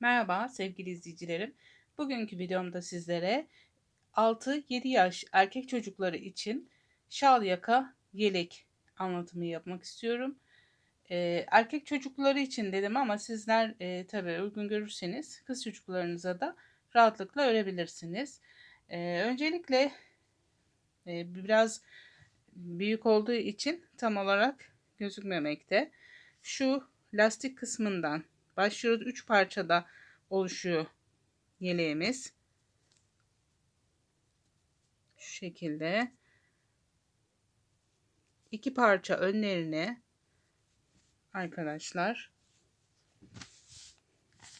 Merhaba sevgili izleyicilerim. Bugünkü videomda sizlere 6-7 yaş erkek çocukları için şal yaka yelek anlatımı yapmak istiyorum. Ee, erkek çocukları için dedim ama sizler e, tabii uygun görürseniz kız çocuklarınıza da rahatlıkla örebilirsiniz. Ee, öncelikle e, biraz büyük olduğu için tam olarak gözükmemekte. Şu lastik kısmından başlıyoruz. 3 parçada oluşuyor yeleğimiz. Şu şekilde. iki parça önlerine arkadaşlar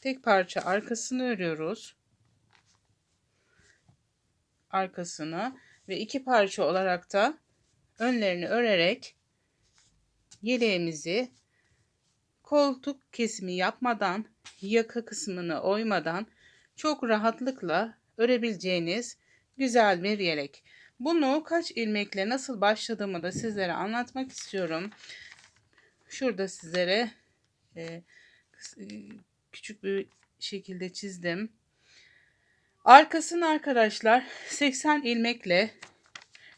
tek parça arkasını örüyoruz. Arkasını ve iki parça olarak da önlerini örerek yeleğimizi koltuk kesimi yapmadan, yaka kısmını oymadan çok rahatlıkla örebileceğiniz güzel bir yelek. Bunu kaç ilmekle nasıl başladığımı da sizlere anlatmak istiyorum. Şurada sizlere e, e küçük bir şekilde çizdim. Arkasını arkadaşlar 80 ilmekle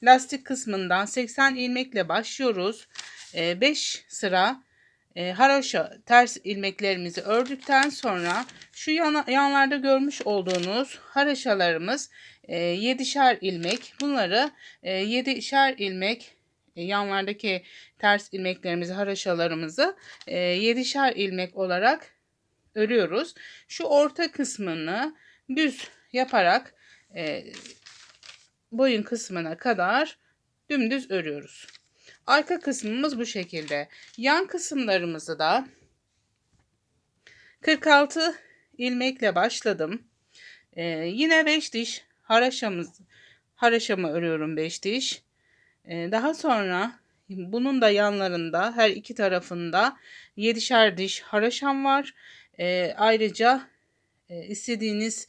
lastik kısmından 80 ilmekle başlıyoruz. 5 e, sıra e, haroşa ters ilmeklerimizi ördükten sonra şu yana, yanlarda görmüş olduğunuz haroşalarımız e, 7'şer ilmek. Bunları e, 7'şer ilmek e, yanlardaki ters ilmeklerimizi, haroşalarımızı e, 7'şer ilmek olarak örüyoruz. Şu orta kısmını düz yaparak e, boyun kısmına kadar dümdüz örüyoruz. Arka kısmımız bu şekilde. Yan kısımlarımızı da 46 ilmekle başladım. Ee, yine 5 diş haraşamız haraşamı örüyorum 5 diş. Ee, daha sonra bunun da yanlarında her iki tarafında 7'şer diş haraşam var. Ee, ayrıca e, istediğiniz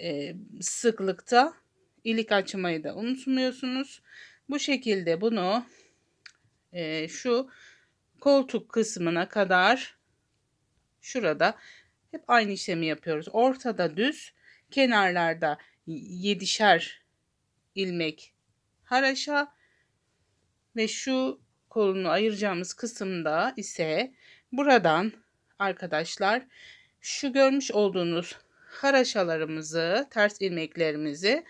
e, sıklıkta ilik açmayı da unutmuyorsunuz. Bu şekilde bunu e, şu koltuk kısmına kadar şurada hep aynı işlemi yapıyoruz. Ortada düz, kenarlarda yedişer ilmek haraşa ve şu kolunu ayıracağımız kısımda ise buradan arkadaşlar şu görmüş olduğunuz haraşalarımızı, ters ilmeklerimizi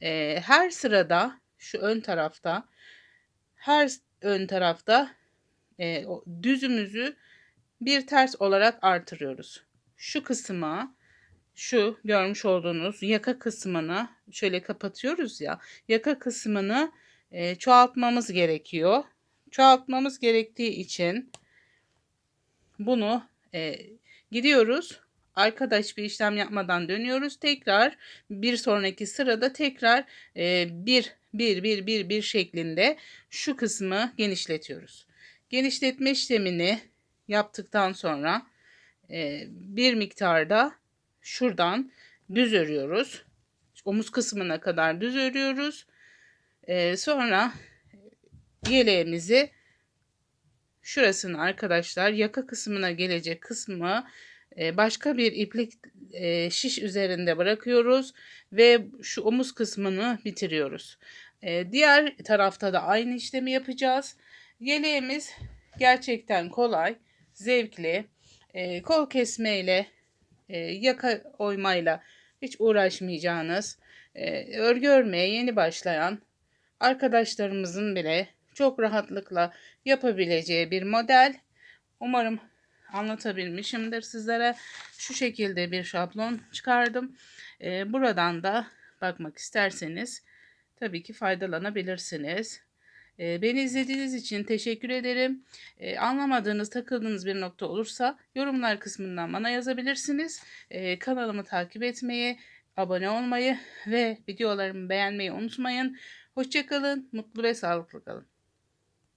e, her sırada şu ön tarafta her ön tarafta e, düzümüzü bir ters olarak artırıyoruz. Şu kısma şu görmüş olduğunuz yaka kısmını şöyle kapatıyoruz ya yaka kısmını e, çoğaltmamız gerekiyor. Çoğaltmamız gerektiği için bunu e, gidiyoruz. Arkadaş bir işlem yapmadan dönüyoruz. Tekrar bir sonraki sırada tekrar e, bir bir bir bir bir şeklinde şu kısmı genişletiyoruz. Genişletme işlemini yaptıktan sonra e, bir miktarda şuradan düz örüyoruz. Omuz kısmına kadar düz örüyoruz. E, sonra yeleğimizi şurasını arkadaşlar yaka kısmına gelecek kısmı e, başka bir iplik e, şiş üzerinde bırakıyoruz ve şu omuz kısmını bitiriyoruz. E, diğer tarafta da aynı işlemi yapacağız. Yeleğimiz gerçekten kolay, zevkli. Kol kesmeyle, yaka oymayla hiç uğraşmayacağınız, örgü örmeye yeni başlayan arkadaşlarımızın bile çok rahatlıkla yapabileceği bir model. Umarım anlatabilmişimdir sizlere. Şu şekilde bir şablon çıkardım. Ee, buradan da bakmak isterseniz tabii ki faydalanabilirsiniz. Ee, beni izlediğiniz için teşekkür ederim. Ee, anlamadığınız, takıldığınız bir nokta olursa yorumlar kısmından bana yazabilirsiniz. Kanalımı takip etmeyi, abone olmayı ve videolarımı beğenmeyi unutmayın. Hoşçakalın, mutlu ve sağlıklı kalın.